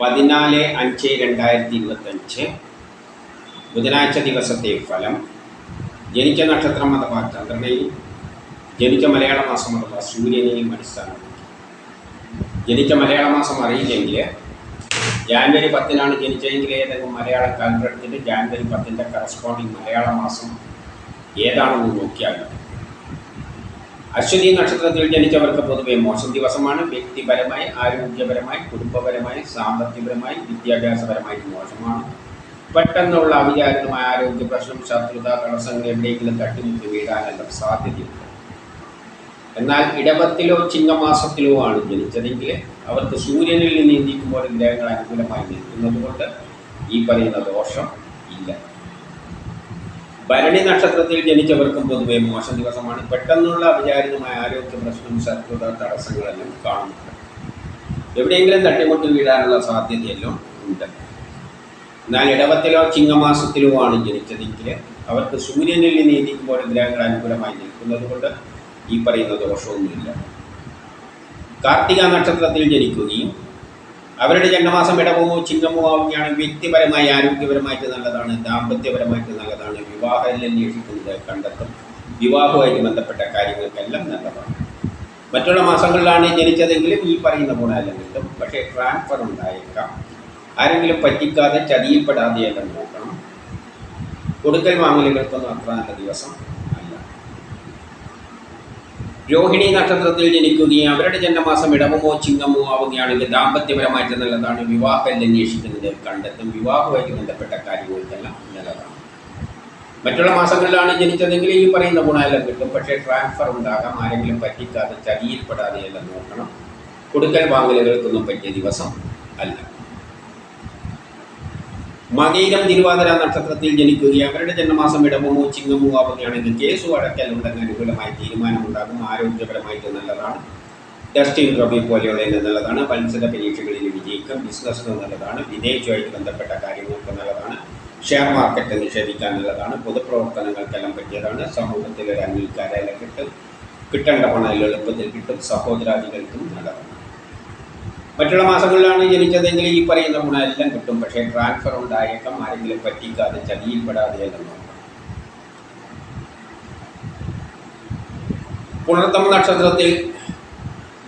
പതിനാല് അഞ്ച് രണ്ടായിരത്തി ഇരുപത്തഞ്ച് ബുധനാഴ്ച ദിവസത്തെ ഫലം. ജനിച്ച നക്ഷത്രം അഥവാ ചന്ദ്രനെയും ജനിച്ച മലയാള മാസം അഥവാ സൂര്യനെയും അടിസ്ഥാനമാക്കി. ജനിച്ച മലയാള മാസം അറിയില്ലെങ്കിൽ ജാനുവരി പത്തിനാണ് ജനിച്ചതെങ്കിൽ ഏതെങ്കിലും മലയാളം എടുത്തിട്ട് ജാനുവരി പത്തിന്റെ കറസ്പോണ്ടിങ് മലയാള മാസം ഏതാണെന്ന് നോക്കിയാൽ മതി. അശ്വതി നക്ഷത്രത്തിൽ ജനിച്ചവർക്ക് പൊതുവെ മോശം ദിവസമാണ്. വ്യക്തിപരമായി ആരോഗ്യപരമായി കുടുംബപരമായി സാമ്പത്തികപരമായി വിദ്യാഭ്യാസപരമായി മോശമാണ്. പെട്ടെന്നുള്ള അവിചാരിതമായ ആരോഗ്യ പ്രശ്നം ശത്രുത തടസ്സങ്ങൾ എവിടെയെങ്കിലും തട്ടിമുട്ടി വീഴാനെല്ലാം സാധ്യതയുണ്ട്. എന്നാൽ ഇടവത്തിലോ ചിങ്ങമാസത്തിലോ ആണ് ജനിച്ചതെങ്കിൽ അവർക്ക് സൂര്യനിൽ നിന്ന് നീക്കുമ്പോൾ ഗ്രഹങ്ങൾ അനുകൂലമായി നിൽക്കുന്നത് കൊണ്ട് ഈ പറയുന്ന ദോഷം ഇല്ല. ഭരണി നക്ഷത്രത്തിൽ ജനിച്ചവർക്കും പൊതുവെ മോശം ദിവസമാണ്. പെട്ടെന്നുള്ള അവിചാരിതമായ ആരോഗ്യ പ്രശ്നം ശത്രുത തടസ്സങ്ങളെല്ലാം കാണുന്നുണ്ട്. എവിടെയെങ്കിലും തട്ടിമുട്ടി വീഴാനുള്ള സാധ്യതയെല്ലാം ഉണ്ട്. എന്നാൽ ഇടവത്തിലോ ചിങ്ങമാസത്തിലോ ആണ് ജനിച്ചതെങ്കിൽ അവർക്ക് സൂര്യനിൽ നീതിക്കുമ്പോൾ ഗ്രഹങ്ങൾ അനുകൂലമായി നിൽക്കുന്നത് കൊണ്ട് ഈ പറയുന്ന ദോഷമൊന്നുമില്ല. കാർത്തിക നക്ഷത്രത്തിൽ ജനിക്കുകയും അവരുടെ ജന്മമാസം ഇടവമോ ചിങ്ങമോ ആവുകയാണ്. വ്യക്തിപരമായി ആരോഗ്യപരമായിട്ട് നല്ലതാണ്. ദാമ്പത്യപരമായിട്ട് നല്ലതാണ്. വിവാഹം അന്വേഷിക്കുന്നത് കണ്ടെത്തും. വിവാഹവുമായിട്ട് ബന്ധപ്പെട്ട കാര്യങ്ങൾക്കെല്ലാം നല്ലതാണ്. മറ്റുള്ള മാസങ്ങളിലാണ് ജനിച്ചതെങ്കിലും ഈ പറയുന്ന ഗുണമെല്ലാം കിട്ടും. പക്ഷേ ട്രാൻസ്ഫർ ഉണ്ടായേക്കാം. ആരെങ്കിലും പറ്റിക്കാതെ ചതിയിൽപ്പെടാതെയെല്ലാം നോക്കണം. കൊടുക്കൽ വാങ്ങലുകൾക്കൊന്നും അത്ര നല്ല ദിവസം രോഹിണി നക്ഷത്രത്തിൽ ജനിക്കുകയും അവരുടെ ജന്മമാസം ഇടവമോ ചിങ്ങമോ ആവുകയാണെങ്കിൽ ദാമ്പത്യപരമായിട്ട് നല്ലതാണ്. വിവാഹം അന്വേഷിക്കുന്നത് കണ്ടെത്തും. വിവാഹമായി ബന്ധപ്പെട്ട കാര്യങ്ങൾക്കെല്ലാം നല്ലതാണ്. മറ്റുള്ള മാസങ്ങളിലാണ് ജനിച്ചതെങ്കിൽ ഈ പറയുന്ന ഗുണമെല്ലാം കിട്ടും. പക്ഷേ ട്രാൻസ്ഫർ ഉണ്ടാകാം. ആരെങ്കിലും പറ്റിക്കാതെ ചതിയിൽപ്പെടാതെ എല്ലാം നോക്കണം. കൊടുക്കൽ വാങ്ങലുകൾക്കൊന്നും പറ്റിയ ദിവസം അല്ല. മകയിരം തിരുവാതിര നക്ഷത്രത്തിൽ ജനിക്കുകയും അവരുടെ ജന്മമാസം ഇടമോ ചിങ്ങമോ ആവുകയാണെങ്കിൽ കേസു അടക്കൽ ഉണ്ടെന്ന് അനുകൂലമായ തീരുമാനമുണ്ടാകും. ആരോഗ്യപരമായിട്ട് നല്ലതാണ്. ഡസ്റ്റിൻ റബി പോലെയുള്ള നല്ലതാണ്. മത്സര പരീക്ഷകളിൽ വിജയിക്കും. ബിസിനസ്സിന് നല്ലതാണ്. വിദേശവുമായിട്ട് ബന്ധപ്പെട്ട കാര്യങ്ങൾക്ക് നല്ലതാണ്. ഷെയർ മാർക്കറ്റ് നിഷേധിക്കാൻ നല്ലതാണ്. പൊതുപ്രവർത്തനങ്ങൾക്കെല്ലാം പറ്റിയതാണ്. സമൂഹത്തിൽ ഒരു അംഗീകാരം കിട്ടും. കിട്ടേണ്ട പണം എളുപ്പത്തിൽ കിട്ടും. സഹോദരാദികൾക്കും നല്ലതാണ്. മറ്റുള്ള മാസങ്ങളിലാണ് ജനിച്ചതെങ്കിൽ ഈ പറയുന്ന ഗുണമെല്ലാം കിട്ടും. പക്ഷേ ട്രാൻസ്ഫർ ഉണ്ടായേക്കാം. ആരെങ്കിലും പറ്റിക്കാതെ ചതിയിൽപ്പെടാതെ എല്ലാം പുണർത്തമ നക്ഷത്രത്തിൽ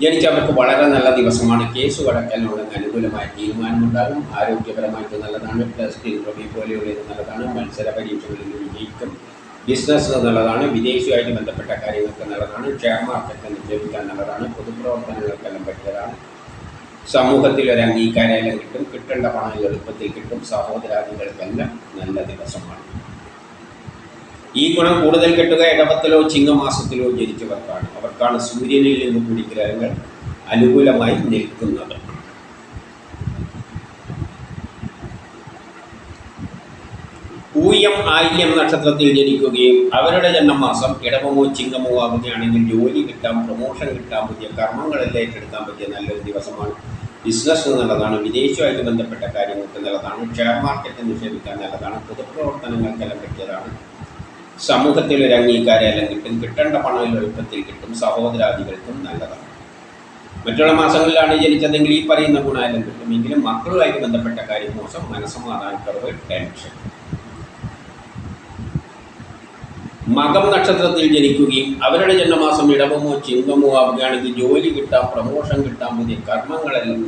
ജനിച്ചവർക്ക് വളരെ നല്ല ദിവസമാണ്. കേസ് കടക്കാനുള്ള അനുകൂലമായ തീരുമാനമുണ്ടാകും. ആരോഗ്യപരമായിട്ട് നല്ലതാണ്. പ്ലസ് ഇൻട്രോബി പോലെയുള്ളത് നല്ലതാണ്. മത്സര പരീക്ഷകളിൽ വിജയിക്കും. ബിസിനസ് നല്ലതാണ്. വിദേശവുമായിട്ട് ബന്ധപ്പെട്ട കാര്യങ്ങൾക്ക് നല്ലതാണ്. ഷെയർ നിക്ഷേപിക്കാൻ നല്ലതാണ്. പൊതുപ്രവർത്തനങ്ങൾക്കെല്ലാം പറ്റിയതാണ്. സമൂഹത്തിൽ ഒരു അംഗീകാരമെല്ലാം കിട്ടും കിട്ടേണ്ട പണം എളുപ്പത്തിൽ കിട്ടും സഹോദരാദികൾക്കെല്ലാം നല്ല ദിവസമാണ്. ഈ ഗുണം കൂടുതൽ കിട്ടുക ഇടവത്തിലോ ചിങ്ങമാസത്തിലോ ജനിച്ചവർക്കാണ്. അവർക്കാണ് സൂര്യനിൽ നിന്ന് കൂടി ഗ്രഹങ്ങൾ അനുകൂലമായി നിൽക്കുന്നത്. പൂയം ആയില്യം നക്ഷത്രത്തിൽ ജനിക്കുകയും അവരുടെ ജന്മമാസം ഇടവമോ ചിങ്ങമോ ആവുകയാണെങ്കിൽ ജോലി കിട്ടാം പ്രൊമോഷൻ കിട്ടാൻ പറ്റിയ കർമ്മങ്ങളെല്ലാം ഏറ്റെടുക്കാൻ പറ്റിയ നല്ലൊരു ദിവസമാണ്. ബിസിനസ് നല്ലതാണ് വിദേശവുമായിട്ട് ബന്ധപ്പെട്ട കാര്യങ്ങൾക്ക് നല്ലതാണ് ഷെയർ മാർക്കറ്റ് നിക്ഷേപിക്കാൻ നല്ലതാണ് പൊതുപ്രവർത്തനങ്ങൾക്കെല്ലാം പറ്റിയതാണ് സമൂഹത്തിൽ ഒരു അംഗീകാരമെല്ലാം കിട്ടും കിട്ടേണ്ട പണം എളുപ്പത്തിൽ കിട്ടും സഹോദരാദികൾക്കും നല്ലതാണ്. മറ്റുള്ള മാസങ്ങളിലാണ് ജനിച്ചതെങ്കിൽ ഈ പറയുന്ന ഗുണമെല്ലാം കിട്ടും. എങ്കിലും മക്കളുമായിട്ട് ബന്ധപ്പെട്ട കാര്യം മോശം മനസ്സമാധാനക്കുറവ് ടെൻഷൻ മകം നക്ഷത്രത്തിൽ ജനിക്കുകയും അവരുടെ ജന്മമാസം ഇടവമോ ചിങ്ങമോ ആവുകയാണെങ്കിൽ ജോലി കിട്ടാം പ്രമോഷൻ കിട്ടാം പുതിയ കർമ്മങ്ങളെല്ലാം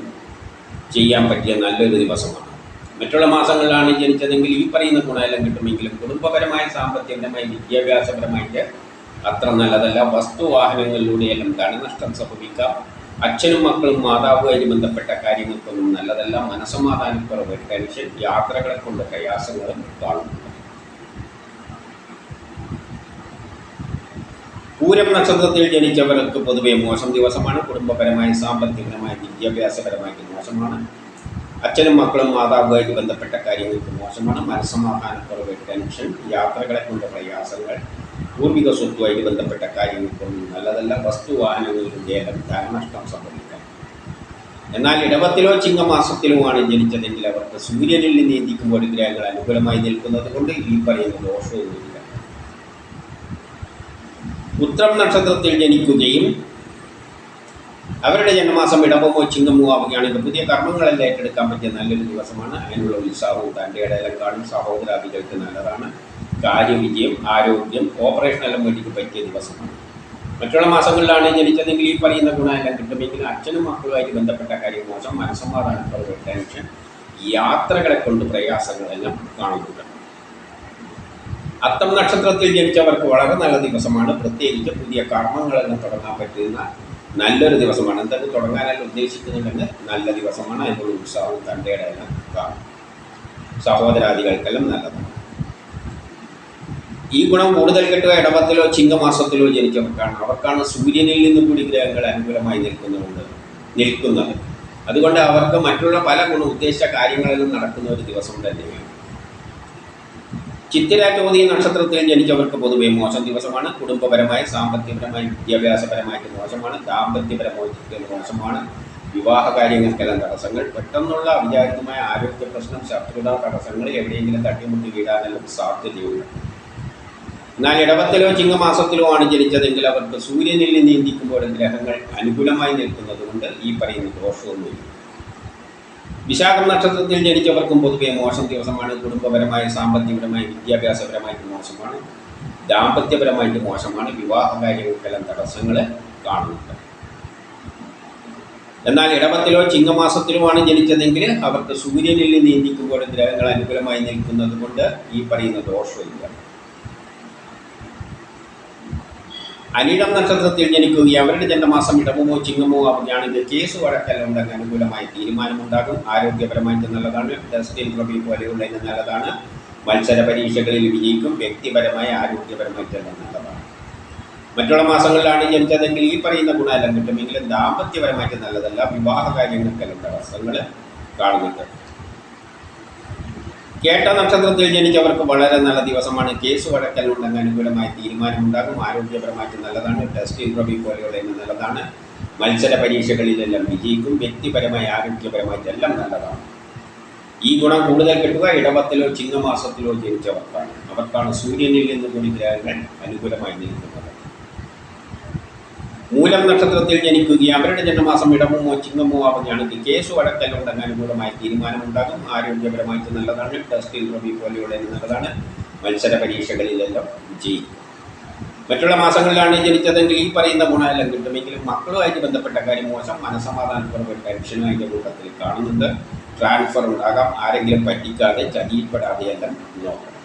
ചെയ്യാൻ പറ്റിയ നല്ലൊരു ദിവസമാണ്. മറ്റുള്ള മാസങ്ങളിലാണ് ജനിച്ചതെങ്കിൽ ഈ പറയുന്ന ഗുണമെല്ലാം കിട്ടുമെങ്കിലും കുടുംബപരമായ സാമ്പത്തികമായി വിദ്യാഭ്യാസപരമായിട്ട് അത്ര നല്ലതല്ല. വസ്തുവാഹനങ്ങളിലൂടെയെല്ലാം ധനനഷ്ടം സംഭവിക്കാം. അച്ഛനും മക്കളും മാതാവുമായി ബന്ധപ്പെട്ട കാര്യങ്ങൾക്കൊന്നും നല്ലതല്ല. മനസ്സമാധാനക്കുറവ് ടെൻഷൻ യാത്രകളെ കൊണ്ട് പ്രയാസങ്ങളും കാണുന്നുണ്ട് പൂരം നക്ഷത്രത്തിൽ ജനിച്ചവർക്ക് പൊതുവെ മോശം ദിവസമാണ്. കുടുംബപരമായി സാമ്പത്തികപരമായി വിദ്യാഭ്യാസപരമായി മോശമാണ്. അച്ഛനും മക്കളും മാതാവുമായിട്ട് ബന്ധപ്പെട്ട കാര്യങ്ങൾക്ക് മോശമാണ്. മനസ്സമാധാനക്കുറവ് ടെൻഷൻ യാത്രകളെ കൊണ്ട് പ്രയാസങ്ങൾ പൂർവിക സ്വത്തുമായിട്ട് ബന്ധപ്പെട്ട കാര്യങ്ങൾക്കൊന്നും നല്ലതല്ല. വസ്തുവാഹനങ്ങളുടെ ധനനഷ്ടം സംഭവിക്കാം. എന്നാൽ ഇടവത്തിലോ ചിങ്ങമാസത്തിലുമാണ് ജനിച്ചതെങ്കിൽ അവർക്ക് സൂര്യനിൽ നിന്ന് നീന്തിക്കുമ്പോൾ ഗ്രഹങ്ങൾ അനുകൂലമായി നിൽക്കുന്നത് കൊണ്ട് ഈ പറയുന്ന ദോഷവുമില്ല ഉത്രം നക്ഷത്രത്തിൽ ജനിക്കുകയും അവരുടെ ജന്മമാസം ഇടവമോ ചിങ്ങമോ ആവുകയാണെങ്കിൽ പുതിയ കർമ്മങ്ങളെല്ലാം ഏറ്റെടുക്കാൻ പറ്റിയ നല്ലൊരു ദിവസമാണ്. അതിനുള്ള ഉത്സാഹവും തന്റെ ഇടയിലും കാണും. സഹോദരാദികൾക്ക് നല്ലതാണ്. കാര്യവിജയം ആരോഗ്യം ഓപ്പറേഷൻ എല്ലാം വേണ്ടിക്ക് പറ്റിയ ദിവസമാണ്. മറ്റുള്ള മാസങ്ങളിലാണ് ജനിച്ചതെങ്കിൽ ഈ പറയുന്ന ഗുണമെല്ലാം കിട്ടുമെങ്കിൽ അച്ഛനും മക്കളുമായിട്ട് ബന്ധപ്പെട്ട കാര്യം മോശം. മനസ്സമാധാനം ടെൻഷൻ യാത്രകളെ കൊണ്ട് പ്രയാസങ്ങളെല്ലാം കാണുന്നുണ്ട്. അത്തം നക്ഷത്രത്തിൽ ജനിച്ചവർക്ക് വളരെ നല്ല ദിവസമാണ്. പ്രത്യേകിച്ച് പുതിയ കർമ്മങ്ങളെല്ലാം തുടങ്ങാൻ പറ്റുന്ന നല്ലൊരു ദിവസമാണ്. എന്തൊക്കെ തുടങ്ങാനല്ല ഉദ്ദേശിക്കുന്നുണ്ടെങ്കിൽ നല്ല ദിവസമാണ്. അതിനുള്ള ഉത്സാഹവും തണ്ടയുടെ എല്ലാം കാണും. സഹോദരാദികൾക്കെല്ലാം നല്ലതാണ്. ഈ ഗുണം കൂടുതൽ കിട്ടുക ഇടവത്തിലോ ചിങ്ങമാസത്തിലോ ജനിച്ചവർക്കാണ്. അവർക്കാണ് സൂര്യനിൽ നിന്ന് കൂടി ഗ്രഹങ്ങൾ അനുകൂലമായി നിൽക്കുന്നുണ്ട് നിൽക്കുന്നത്. അതുകൊണ്ട് അവർക്ക് മറ്റുള്ള പല ഗുണ ഉദ്ദേശിച്ച കാര്യങ്ങളെല്ലാം നടക്കുന്ന ഒരു ദിവസം തന്നെയാണ്. ചിത്തിര ചോതി നക്ഷത്രത്തിൽ ജനിച്ചവർക്ക് പൊതുവെ മോശം ദിവസമാണ്. കുടുംബപരമായി സാമ്പത്തികപരമായി വിദ്യാഭ്യാസപരമായിട്ട് മോശമാണ്. ദാമ്പത്യപരമായി മോശമാണ്. വിവാഹ കാര്യങ്ങൾക്കെല്ലാം തടസ്സങ്ങൾ. പെട്ടെന്നുള്ള അവിചാരിതമായ ആരോഗ്യ പ്രശ്നം ശത്രുത തടസ്സങ്ങൾ എവിടെയെങ്കിലും തട്ടിമുട്ടി വീഴാനെല്ലാം സാധ്യതയുണ്ട്. എന്നാൽ ഇടവത്തിലോ ചിങ്ങമാസത്തിലോ ആണ് ജനിച്ചതെങ്കിൽ അവർക്ക് സൂര്യനിൽ നിന്ന് ഇന്ത്യക്കുമ്പോൾ ഗ്രഹങ്ങൾ അനുകൂലമായി നിൽക്കുന്നതുകൊണ്ട് ഈ പറയുന്ന ദോഷമൊന്നുമില്ല. വിശാഖം നക്ഷത്രത്തിൽ ജനിച്ചവർക്കും പൊതുവെ മോശം ദിവസമാണ്. കുടുംബപരമായി സാമ്പത്തികപരമായി വിദ്യാഭ്യാസപരമായിട്ട് മോശമാണ്. ദാമ്പത്യപരമായിട്ട് മോശമാണ്. വിവാഹ കാര്യങ്ങൾക്കെല്ലാം തടസ്സങ്ങൾ കാണുന്നുണ്ട്. എന്നാൽ ഇടവത്തിലോ ചിങ്ങമാസത്തിലുമാണ് ജനിച്ചതെങ്കിൽ അവർക്ക് സൂര്യനിൽ നിയന്ത്രിക്കുമ്പോൾ ഗ്രഹങ്ങൾ അനുകൂലമായി നിൽക്കുന്നത് കൊണ്ട് ഈ പറയുന്ന ദോഷമില്ല. അനിടം നക്ഷത്രത്തിൽ ജനിക്കുകയും അവരുടെ ജന്മമാസം ഇടമോ ചിങ്ങമോ ആവുകയാണെങ്കിൽ കേസ് വഴക്കെല്ലാം ഉണ്ടെങ്കിൽ അനുകൂലമായ തീരുമാനമുണ്ടാകും. ആരോഗ്യപരമായിട്ട് നല്ലതാണ്. ഡസ്റ്റിൻ പ്രബി പോലെയുള്ള ഇത് നല്ലതാണ്. മത്സര പരീക്ഷകളിൽ വിജയിക്കും. വ്യക്തിപരമായ ആരോഗ്യപരമായിട്ടെല്ലാം നല്ലതാണ്. മറ്റുള്ള മാസങ്ങളിലാണ് ജനിച്ചതെങ്കിൽ ഈ പറയുന്ന ഗുണമെല്ലാം കിട്ടുമെങ്കിലും ദാമ്പത്യപരമായിട്ട് നല്ലതല്ല. വിവാഹ കാര്യങ്ങൾക്കെല്ലാം തടസ്സങ്ങൾ കാണുന്നുണ്ട്. കേട്ട നക്ഷത്രത്തിൽ ജനിച്ചവർക്ക് വളരെ നല്ല ദിവസമാണ്. കേസ് വഴക്കലുണ്ടെങ്കിൽ അനുകൂലമായ തീരുമാനമുണ്ടാകും. ആരോഗ്യപരമായിട്ട് നല്ലതാണ്. ടെസ്റ്റ് ഇൻട്രോബി പോലെയുള്ള ഇന്ന് നല്ലതാണ്. മത്സര പരീക്ഷകളിലെല്ലാം വിജയിക്കും. വ്യക്തിപരമായി ആരോഗ്യപരമായിട്ടെല്ലാം നല്ലതാണ്. ഈ ഗുണം കൂടുതൽ കിട്ടുക ഇടവത്തിലോ ചിങ്ങമാസത്തിലോ ജനിച്ചവർക്കാണ്. അവർക്കാണ് സൂര്യനിൽ നിന്ന് കൂടി ഗ്രഹങ്ങൾ അനുകൂലമായി നിൽക്കുന്നത്. മൂലം നക്ഷത്രത്തിൽ ജനിക്കുകയും അവരുടെ ജന്മമാസം ഇടമോ ചിങ്ങമോ ആവുകയാണെങ്കിൽ കേസ് വഴക്കലുണ്ടെങ്കിൽ അനുകൂലമായ തീരുമാനമുണ്ടാകും. ആരോഗ്യപരമായിട്ട് നല്ലതാണ്. ടെസ്റ്റ് റബി പോലെയുള്ള നല്ലതാണ്. മത്സര പരീക്ഷകളിലെല്ലാം വിജയിക്കും മറ്റുള്ള മാസങ്ങളിലാണ് ജനിച്ചതെങ്കിൽ ഈ പറയുന്ന ഗുണമെല്ലാം കിട്ടുമെങ്കിലും മക്കളുമായിട്ട് ബന്ധപ്പെട്ട കാര്യം മോശം. മനസമാധാനപരമായ ടെൻഷനും അതിന്റെ കൂട്ടത്തിൽ കാണുന്നുണ്ട്. ട്രാൻസ്ഫർ ഉണ്ടാകാം. ആരെങ്കിലും പറ്റിക്കാതെ ചതിയിൽപ്പെടാതെയെല്ലാം നോക്കണം.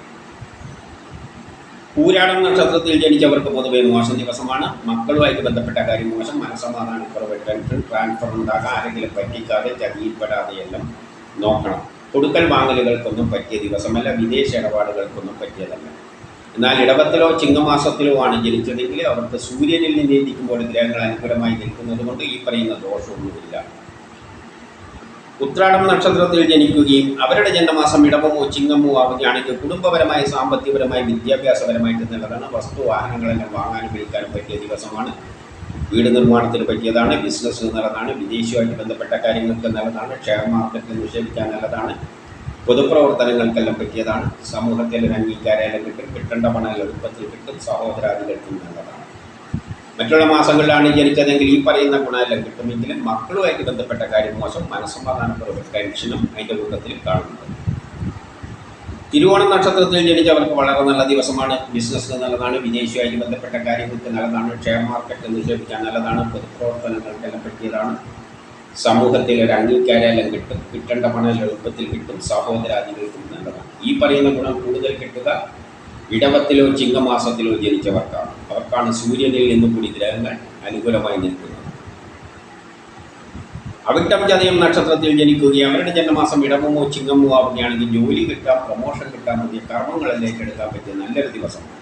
പൂരാടം നക്ഷത്രത്തിൽ ജനിച്ചവർക്ക് പൊതുവെ മോശം ദിവസമാണ്. മക്കളുമായിട്ട് ബന്ധപ്പെട്ട കാര്യം മോശം. മനസ്സമാധാനക്കുറവ് ടെൻഷൻ ട്രാൻസ്ഫർ ഉണ്ടാകാം. ആരെങ്കിലും പറ്റിക്കാതെ ചതിയിൽപ്പെടാതെ എല്ലാം നോക്കണം. കൊടുക്കൽ വാങ്ങലുകൾക്കൊന്നും പറ്റിയ ദിവസമല്ല. വിദേശ ഇടപാടുകൾക്കൊന്നും പറ്റിയതല്ല. എന്നാൽ ഇടവത്തിലോ ചിങ്ങമാസത്തിലോ ആണ് ജനിച്ചതെങ്കിൽ അവർക്ക് സൂര്യനിൽ നിന്ന് ചിന്തിക്കുമ്പോൾ ഗ്രഹങ്ങൾ അനുകൂലമായി നിൽക്കുന്നത് കൊണ്ട് ഈ പറയുന്ന ദോഷമൊന്നുമില്ല. ഉത്രാടം നക്ഷത്രത്തിൽ ജനിക്കുകയും അവരുടെ ജന്മമാസം ഇടവമോ ചിങ്ങമോ ആവുകയാണെങ്കിൽ കുടുംബപരമായ സാമ്പത്തികപരമായി വിദ്യാഭ്യാസപരമായിട്ട് നല്ലതാണ് വസ്തു വാഹനങ്ങളെല്ലാം വാങ്ങാനും വിൽക്കാനും പറ്റിയ ദിവസമാണ്. വീട് നിർമ്മാണത്തിന് പറ്റിയതാണ് ബിസിനസ് നല്ലതാണ് വിദേശവുമായിട്ട് ബന്ധപ്പെട്ട കാര്യങ്ങൾക്ക് നല്ലതാണ് ഷെയർ മാർക്കറ്റിൽ നിക്ഷേപിക്കാൻ നല്ലതാണ് പൊതുപ്രവർത്തനങ്ങൾക്കെല്ലാം പറ്റിയതാണ് സമൂഹത്തിൽ അംഗീകാരമെല്ലാം കിട്ടും കിട്ടേണ്ട പണം എളുപ്പത്തിൽ കിട്ടും സഹോദരാദികൾക്കും നല്ലതാണ്. മറ്റുള്ള മാസങ്ങളിലാണ് ജനിച്ചതെങ്കിൽ ഈ പറയുന്ന ഗുണമെല്ലാം കിട്ടുമെങ്കിലും മക്കളുമായിട്ട് ബന്ധപ്പെട്ട കാര്യം മോശം മനസ്സമാധാനക്കുറവ് ടെൻഷനും അതിന്റെ കൂട്ടത്തിൽ കാണുന്നത് തിരുവോണം നക്ഷത്രത്തിൽ ജനിച്ചവർക്ക് വളരെ നല്ല ദിവസമാണ്. ബിസിനസ്സിന് നല്ലതാണ് വിദേശിയുമായി ബന്ധപ്പെട്ട കാര്യങ്ങൾക്ക് നല്ലതാണ് ഷെയർ മാർക്കറ്റ് നിക്ഷേപിക്കാൻ നല്ലതാണ് പൊതുപ്രവർത്തനങ്ങൾക്കെല്ലാം പറ്റിയതാണ്. സമൂഹത്തിൽ ഒരു അംഗീകാരമെല്ലാം കിട്ടും കിട്ടേണ്ട പണം എളുപ്പത്തിൽ കിട്ടും സഹോദരാദികൾക്കും നല്ലതാണ്. ഈ പറയുന്ന ഗുണം കൂടുതൽ കിട്ടുക ഇടവത്തിലോ ചിങ്ങമാസത്തിലോ ജനിച്ചവർക്കാണ്. അവർക്കാണ് സൂര്യനിൽ നിന്നും കൂടി ഗ്രഹങ്ങൾ അനുകൂലമായി നിൽക്കുന്നത്. അവിട്ടം ചതയം നക്ഷത്രത്തിൽ ജനിക്കുകയും അവരുടെ ജന്മമാസം ഇടമോ ചിങ്ങമോ ആവുകയാണെങ്കിൽ ജോലി കിട്ടാം പ്രൊമോഷൻ കിട്ടാൻ പുതിയ കർമ്മങ്ങളെല്ലാം ഏറ്റെടുക്കാൻ പറ്റിയ നല്ലൊരു ദിവസമാണ്.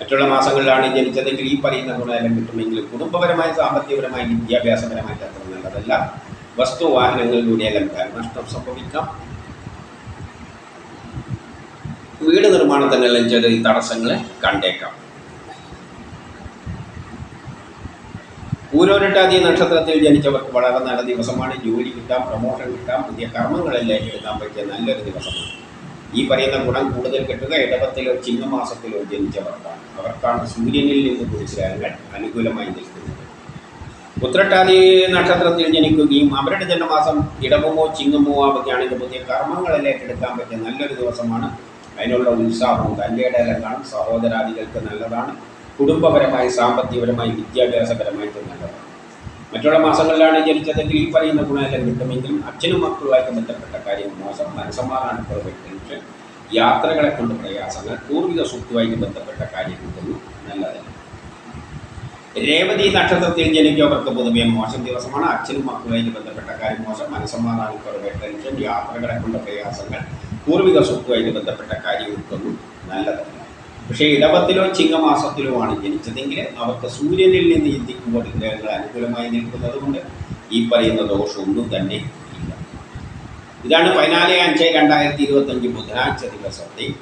മറ്റുള്ള മാസങ്ങളിലാണ് ജനിച്ചതെങ്കിൽ ഈ പറയുന്ന ഗുണമെല്ലാം കിട്ടുമെങ്കിലും കുടുംബപരമായ സാമ്പത്തികപരമായി വിദ്യാഭ്യാസപരമായിട്ട് അത്ര നല്ലതല്ല. വസ്തു വാഹനങ്ങളിലൂടെയെല്ലാം നഷ്ടം സംഭവിക്കാം. വീട് നിർമ്മാണത്തിനെല്ലാം ചില ഈ തടസ്സങ്ങൾ കണ്ടേക്കാം. പൂരോരട്ടാതി നക്ഷത്രത്തിൽ ജനിച്ചവർക്ക് വളരെ നല്ല ദിവസമാണ്. ജോലി കിട്ടാം പ്രൊമോഷൻ കിട്ടാം പുതിയ കർമ്മങ്ങളെല്ലാം എടുക്കാൻ പറ്റിയ നല്ലൊരു ദിവസമാണ്. ഈ പറയുന്ന ഗുണം കൂടുതൽ കിട്ടുക ഇടവത്തിലോ ചിങ്ങമാസത്തിലോ ജനിച്ചവർക്കാണ്. അവർക്കാണ് സൂര്യനിൽ നിന്ന് കൂടി അനുകൂലമായി നിൽക്കുന്നത്. ഉത്രട്ടാതി നക്ഷത്രത്തിൽ ജനിക്കുകയും അവരുടെ ജന്മമാസം ഇടവമോ ചിങ്ങമോ ആവുകയാണെങ്കിൽ പുതിയ കർമ്മങ്ങളിലേക്ക് ഏറ്റെടുക്കാൻ പറ്റിയ നല്ലൊരു ദിവസമാണ്. അതിനുള്ള ഉത്സാഹവും തന്റെ ഇടയിലും കാണും. സഹോദരാദികൾക്ക് നല്ലതാണ്. കുടുംബപരമായി സാമ്പത്തികപരമായി വിദ്യാഭ്യാസപരമായിട്ട് നല്ലതാണ്. മറ്റുള്ള മാസങ്ങളിലാണ് ജനിച്ചതെങ്കിൽ ഈ പറയുന്ന ഗുണമെല്ലാം കിട്ടുമെങ്കിലും അച്ഛനും മക്കളുമായിട്ട് ബന്ധപ്പെട്ട കാര്യം മോശം. മനസ്സമാറാണ് യാത്രകളെ കൊണ്ട് പ്രയാസങ്ങൾ. പൂർവിക സ്വത്തുമായിട്ട് ബന്ധപ്പെട്ട കാര്യങ്ങൾക്കൊന്നും നല്ലതല്ല. രേവതി നക്ഷത്രത്തിൽ ജനിക്കവർക്ക് പൊതുവെ മോശം ദിവസമാണ്. അച്ഛനും മക്കളുമായി ബന്ധപ്പെട്ട കാര്യം മോശം. മനസ്സമാധാനം കുറവ് ടെൻഷൻ യാത്രകളെ കൊണ്ട പ്രയാസങ്ങൾ പൂർവിക സ്വത്തുമായിട്ട് ബന്ധപ്പെട്ട കാര്യങ്ങൾക്കൊന്നും നല്ലതല്ല. പക്ഷേ ഇടവത്തിലോ ചിങ്ങമാസത്തിലോ ആണ് ജനിച്ചതെങ്കിൽ അവർക്ക് സൂര്യനിൽ നിന്ന് ചിന്തിക്കുമ്പോൾ ഗ്രഹങ്ങൾ അനുകൂലമായി നിൽക്കുന്നത് കൊണ്ട് ഈ പറയുന്ന ദോഷമൊന്നും തന്നെ ഇല്ല. ഇതാണ് പതിനാല് അഞ്ച് രണ്ടായിരത്തി ഇരുപത്തഞ്ച് ബുധനാഴ്ച ദിവസത്തെ